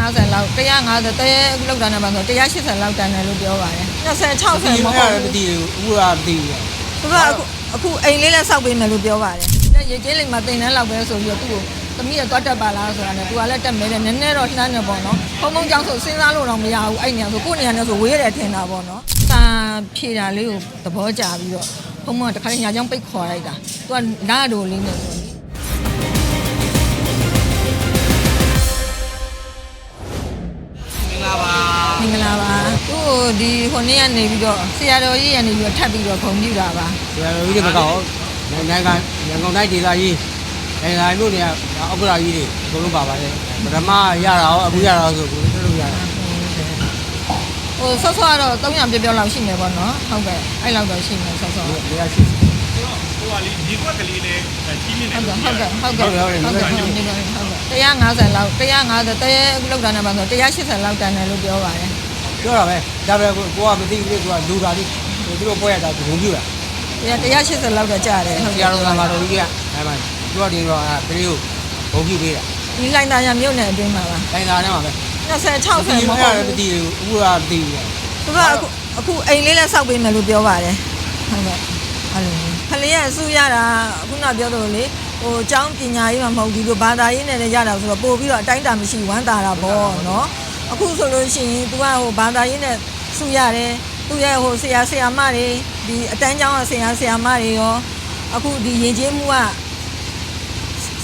150လောက်150တဲလောက်တန်းနေပါဆို180လောက်တန်းတယ်လို့ပြောပါတယ်20 60မဟုတ်မဘူးသိဘူးအခုကမသိဘူးသူကအခုအခုအိမ်လေးလည်းစောက်ပေးမယ်လို့ပြောပါတယ်။ရေကျင်းလေးမှာတင်တန်းလောက်ပဲဆိုပြီးတော့သူ့ကိုသမီးရသွားတက်ပါလားဆိုတာနဲ့သူကလည်းတက်မဲတယ်နည်းနည်းတော့လှမ်းနေပေါ့နော်။ဘုံဘုံကြောင့်ဆိုစဉ်းစားလို့တော့မရဘူးအဲ့နေရာဆိုကိုယ့်နေရာနဲ့ဆိုဝေးတယ်ထင်တာပေါ့နော်။စာဖြေတာလေးကိုသဘောကျပြီးတော့ဘုံဘုံကတခါတည်းညာကြောင်ပိတ်ခေါ်လိုက်တာ။ तू ကနားတော်လေးနဲ့ဆို မင်္ဂလာပါ။သူ့ကိုဒီဟိုနေ့ကနေပြီးတော့ဆရာတော်ကြီးကနေပြီးတော့ထပ်ပြီးတော့ဂုဏ်ပြုတာပါ။ဆရာတော်ကြီးတွေမကောနိုင်ငံကရန်ကုန်တိုင်းဒေသကြီးနိုင်ငံမြို့နယ်ဥက္ကရာကြီးတွေအကုန်လုံးပါပါတယ်ပထမရတာရောအခုရတာရောဆိုကိုယ်တို့လို့ရတာဟိုဆော့ဆော့ကတော့300ပြည့်ပြောက်လောက်ရှိနေပေါ့နော်ဟုတ်ကဲ့အဲ့လောက်တော့ရှိနေဆော့ဆော့ဒီဟုတ်ရရှိဟိုကလေဒီကွက်ကလေးနဲ့ကြီးနေတယ်ကဲ့ဟုတ်ကဲ့ဟုတ်ကဲ့ဟုတ်ကဲ့ဟုတ်ကဲ့ဟုတ်ကဲ့150လောက်150တဲလောက်တန်းနေပါဆို180လောက်တန်းတယ်လို့ပြောပါတယ် ပြောတာပဲဒါပဲကိုကမသိဘူးလေသူကလူတာလေးသူတို့ပွဲရတာဘုံပြူတာ180လောက်တော့ကြာတယ်ဟုတ်ဆကဲ့ရာတော်ကမာတော်ကြီးကအဲမှာသူကတင်တော့အဲပရိယဘုံပြူပေးတာဒီလိုင်းသားရမြို့နယ်အတွင်းမှာပါတိုင်းသားထဲမှာပဲ20 60မမဟုတ်ဟုတ်ဘူးမသိဘူးအခုကမသိဘူးသူကအခုအခုအိမ်လေးလည်းစောက်ပေးမယ်လို့ပြောပါတယ်ဟုတ်ကဲ့အဲ့လိုမျိုးခလေးရအစုရတာခုနပြောလို့လေဟိုကျောင်းပညာရေးမှာမဟုတ်ဒီလိုဘာသာရေးနဲ့လည်းရတာဆိုတော့ပို့ပြီးတော့အတိုင်းတာမရှိဝမ်းသာတာပေါ့နော် အခုဆိုလို့ရှိရင် तू ကဟိုဘာသာရေးနဲ့စုရတယ်သူ့ရဲ့ဟိုဆရာဆရာမတွေဒီအတန်းကျောင်းကဆရာဆရာမတွေရောအခုဒီရင်ကျေးမှုက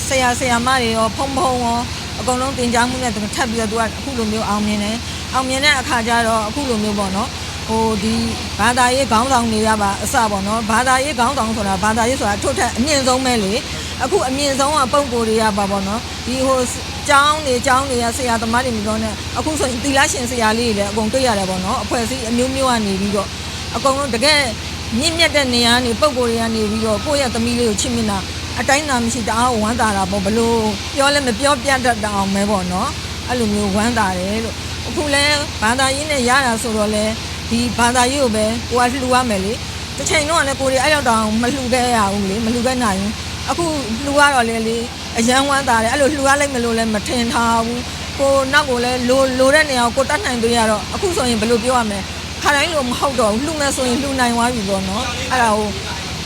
ဆရာဆရာမတွေရောဖုံဖုံရောအကုန်လုံးတင်ကြားမှုနဲ့ထပ်ပြီးတော့သူကအခုလိုမျိုးအောင်မြင်တယ်အောင်မြင်တဲ့အခါကျတော့အခုလိုမျိုးပေါ့နော်ဟိုဒီဘာသာရေးခေါင်းဆောင်တွေကပါအစပေါ့နော်ဘာသာရေးခေါင်းဆောင်ဆိုတာဘာသာရေးဆိုတာထုတ်ထက်အမြင့်ဆုံးပဲလေအခုအမြင့်ဆုံးကပုံကိုယ်တွေကပါပေါ့နော်ဒီဟို ကျောင်းတွေကျောင်းတွေကဆရာသမားတွေမျိုးနဲ့အခုဆိုရင်သီလရှင်ဆရာလေးတွေလည်းအကုန်တွေ့ရတယ်ပေါ့နော်အဖွဲ့အစည်းအမျိုးမျိုးကနေပြီးတော့အကုန်လုံးတကယ်မြင့်မြတ်တဲ့နေရာနေပုံကိုယ်တွေကနေပြီးတော့ကိုယ့်ရဲ့သမီးလေးကိုချစ်မြတ်တာအတိုင်းသာမရှိတအားဝမ်းသာတာပေါ့ဘလို့ပြောလဲမပြောပြတတ်အောင်ပဲပေါ့နော်အဲ့လိုမျိုးဝမ်းသာတယ်လို့အခုလဲဘာသာရေးနဲ့ရတာဆိုတော့လဲဒီဘာသာရေးကိုပဲကိုကလှူရမယ်လေတစ်ချိန်တော့လည်းကိုရီအဲ့ရောက်တောင်မလှူခဲ့ရဘူးလေမလှူခဲ့နိုင်ဘူးအခုလှူရတော့လေလေ အရန်ဝမ်းသာတယ်အဲ့လိုလှူရလိုက်မလို့လည်းမထင်ထားဘူးကိုနောက်ကိုလည်းလိုလိုတဲ့နေရာကိုကိုတတ်နိုင်သေးရတော့အခုဆိုရင်ဘယ်လိုပြောရမလဲခါတိုင်းလိုမဟုတ်တော့ဘူးလှူမယ်ဆိုရင်လှူနိုင်သွားပြီပေါ့နော်အဲ့ဒါကို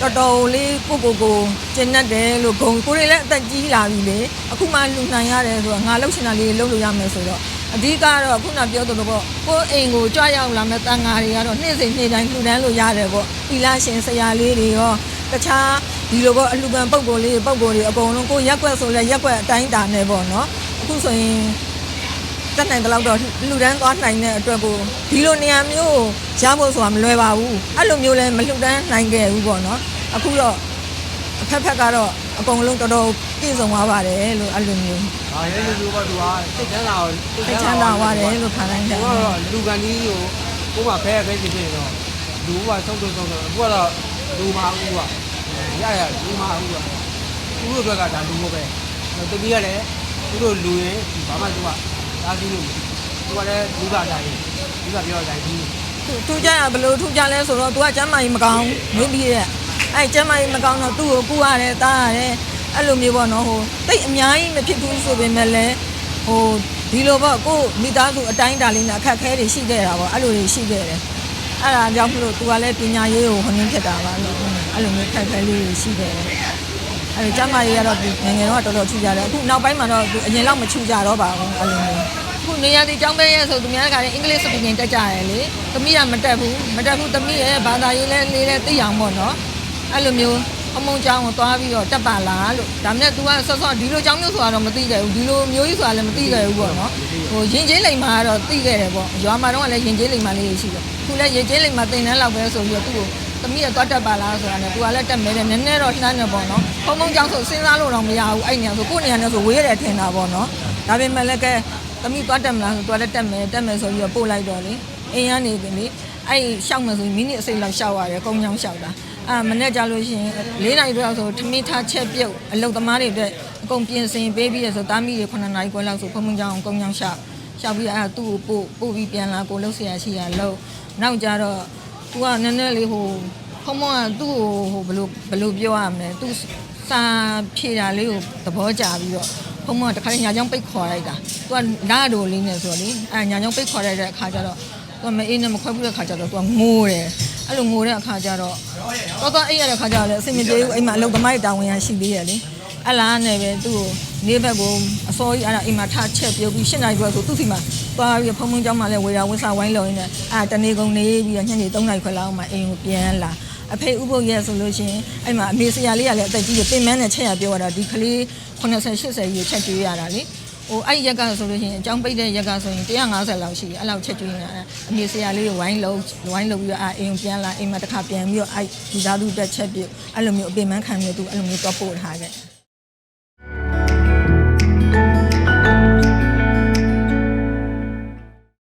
တော်တော်လေးကိုကိုကိုကျဉ်တ်တယ်လို့ဂုံကိုရီလည်းအသက်ကြီးလာပြီလေအခုမှလှူနိုင်ရတယ်ဆိုတော့ငါလှုပ်ရှင်တာလေးလှုပ်လို့ရမယ်ဆိုတော့အဓိကတော့ခုနပြောသလိုပေါ့ကိုယ်အိမ်ကိုကြွရောက်လာမဲ့တန်ဃာတွေကတော့နေ့စဉ်နေ့တိုင်းလှူဒန်းလို့ရတယ်ပေါ့သီလရှင်ဆရာလေးတွေရော တခြားဒီလိုပေါ့အလှူခံပုံကိုယ်လေးပုံကိုယ်တွေအကုန်လုံးကိုယ်ရက်ွက်ဆိုလဲရက်ွက်အတိုင်းတာနဲ့ပေါ့နော်အခုဆိုရင်တက်နိုင်တဲ့လောက်တော့လှူဒန်းသွားနိုင်တဲ့အတွက်ကိုဒီလိုနေရာမျိုးရဖို့ဆိုတာမလွယ်ပါဘူးအဲ့လိုမျိုးလဲမလှူဒန်းနိုင်ခဲ့ဘူးပေါ့နော်အခုတော့အဖက်ဖက်ကတော့အကုန်လုံးတော်တော်ပြည့်စုံသွားပါတယ်လို့အဲ့လိုမျိုး။ဟာရဲလူလူကသူကစိတ်ချမ်းသာအောင်သိချမ်းသာသွားတယ်လို့ခါတိုင်းတယ်။ကတော့လူကန်ကြီးကိုကိုယ်ကဖဲဖဲဖြစ်ဖြစ်တော့လူကဆုံးဆုံးဆုံးတော့အခုကတော့ လူမအောင်ကရရလူမအောင်ကသူတို့ဘက်ကဒါလူမို့ပဲ။တပီးကလည်းသူတို့လူရင်ဘာမှသူကဒါသိလို့သူကလည်းလူကတိုင်းလူကပြောတိုင်းကြီးသူထူးကြရဘလို့ထူးကြလဲဆိုတော့ तू ကကျမ်းမာကြီးမကောင်းမင်းပြီးရဲ့အဲ့ကျမ်းမာကြီးမကောင်းတော့သူ့ကိုကူရတယ်တားရတယ်အဲ့လိုမျိုးပေါ့နော်ဟိုတိတ်အများကြီးမဖြစ်ဘူးဆိုပေမဲ့လည်းဟိုဒီလိုပေါ့ကို့မိသားစုအတိုင်းတာလေးနဲ့အခက်ခဲတွေရှိခဲ့တာပေါ့အဲ့လိုတွေရှိခဲ့တယ် အဲ့ဒါကြောင့်မလို့ तू ကလည်းပညာရေးကိုဟိုနှင်းဖြစ်တာပါလို့အဲ့လိုမျိုးခက်ခဲလေးတွေရှိခဲ့တယ်အဲ့ဒီကျမ်းမာရေးကတော့ငယ်ငယ်တော့တော်တော်ထူကြတယ်အခုနောက်ပိုင်းမှာတော့သူအရင်လောက်မထူကြတော့ပါဘူးအဲ့လိုမျိုးခုနေရာဒီကျောင်းပဲရဲ့ဆိုသူများကလည်းအင်္ဂလိပ်စပီကင်တက်ကြရတယ်လေ။သမီးကမတက်ဘူး။မတက်ဘူးသမီးရဲ့ဘာသာရေးလဲလေးလဲသိအောင်ပေါ့နော်။အဲ့လိုမျိုးအမုံကျောင်းကိုသွားပြီးတော့တက်ပါလားလို့။ဒါမဲ့ तू ကဆော့ဆော့ဒီလိုကျောင်းမျိုးဆိုတာတော့မသိခဲ့ဘူး။ဒီလိုမျိုးကြီးဆိုတာလည်းမသိခဲ့ဘူးပေါ့နော်။ ဟိုရင်ကျေးလိမ်မာကတော့သိခဲ့တယ်ပေါ့။ရွာမှာတော့လည်းရင်ကျေးလိမ်မာလေးရှိတယ်။ခုလည်းရင်ကျေးလိမ်မာတင်တန်းလောက်ပဲဆိုပြီးတော့သူ့ကိုသမီးကသွားတက်ပါလားဆိုတာနဲ့ तू ကလည်းတက်မဲတယ်နည်းနည်းတော့လှမ်းနေပေါ့နော်။ဖုံဖုံကျောင်းဆိုစဉ်းစားလို့တော့မရဘူးအဲ့နေရာဆိုကိုယ့်နေရာနဲ့ဆိုဝေးတယ်ထင်တာပေါ့နော်။ဒါပေမဲ့လည်းကဲသမီးသွားတက်မလားဆိုသွားလည်းတက်မယ်တက်မယ်ဆိုပြီးတော့ပို့လိုက်တော့လေအိမ်ကနေပြီလေအဲ့ရှောက်မယ်ဆိုရင်မိနစ်အစိမ့်လောက်ရှောက်ရတယ်ကုန်းချောင်းရှောက်တာအာမနေ့ကြလို့ရှိရင်၄နိုင်တော့ဆိုထမင်းထားချက်ပြုတ်အလုတ်သမားတွေအတွက် အကုန်ပြင်ဆင်ပေးပြီးရဆိုတားမိတွေ9နာရီခွဲလောက်ဆိုဖုံဖုံကြောင်ကုန်းကြောင်ရှောက်ရှောက်ပြီးအဲ့သူ့ကိုပို့ပို့ပြီးပြန်လာကိုလှုပ်ဆရာရှိရလှုပ်နောက်ကြတော့သူကနည်းနည်းလေးဟိုဖုံဖုံကသူ့ကိုဟိုဘယ်လိုဘယ်လိုပြောရမလဲသူစာဖြေတာလေးကိုသဘောကျပြီးတော့ဖုံဖုံကတခါညာချောင်းပိတ်ခေါ်လိုက်တာသူကနာတော်လေးနဲ့ဆိုတော့လေအဲ့ညာချောင်းပိတ်ခေါ်လိုက်တဲ့အခါကျတော့သူကမအေးနဲ့မခွဲဘူးတဲ့ခါကျတော့သူကငိုးတယ်အဲ့လိုငိုတဲ့အခါကျတော့တော်တော်အိပ်ရတဲ့ခါကျတော့လည်းအဆင်မပြေဘူးအိမ်မှာအလုပ်သမားတွေတာဝန်ရရှိသေးရလေ အဲ့လားနဲ့ပဲသူ့ကိုနေဘက်ကိုအစောကြီးအဲ့ဒါအိမ်မှာထားချက်ပြုတ်ပြီး၈နိုင်ကျွဲဆိုသူ့စီမှာသွားပြီးဖုံဖုံကျောင်းမှာလည်းဝေရာဝဆဝိုင်းလုံနေတယ်အဲ့တနေကုန်နေပြီးတော့ညနေ3နိုင်ခွဲလောက်မှအိမ်ကိုပြန်လာအဖေဥပုပ်ရဲ့ဆိုလို့ရှိရင်အဲ့မှာအမေဆရာလေးကလည်းအသက်ကြီးတယ်ပြင်မန်းနဲ့ချက်ရပြောရတာဒီကလေး80 80ကြီးချက်ကျွေးရတာလေဟိုအဲ့ရက်ကဆိုလို့ရှိရင်အကြောင်းပိတ်တဲ့ရက်ကဆိုရင်150လောက်ရှိတယ်အဲ့လောက်ချက်ကျွေးနေတာအမေဆရာလေးကိုဝိုင်းလုံးဝိုင်းလုံးပြီးတော့အာအိမ်ပြန်လာအိမ်မှာတစ်ခါပြန်ပြီးတော့အဲ့ဒီသားသူတက်ချက်ပြအဲ့လိုမျိုးအပင်မခံမျိုးသူအဲ့လိုမျိုးတော့ပို့ထားခဲ့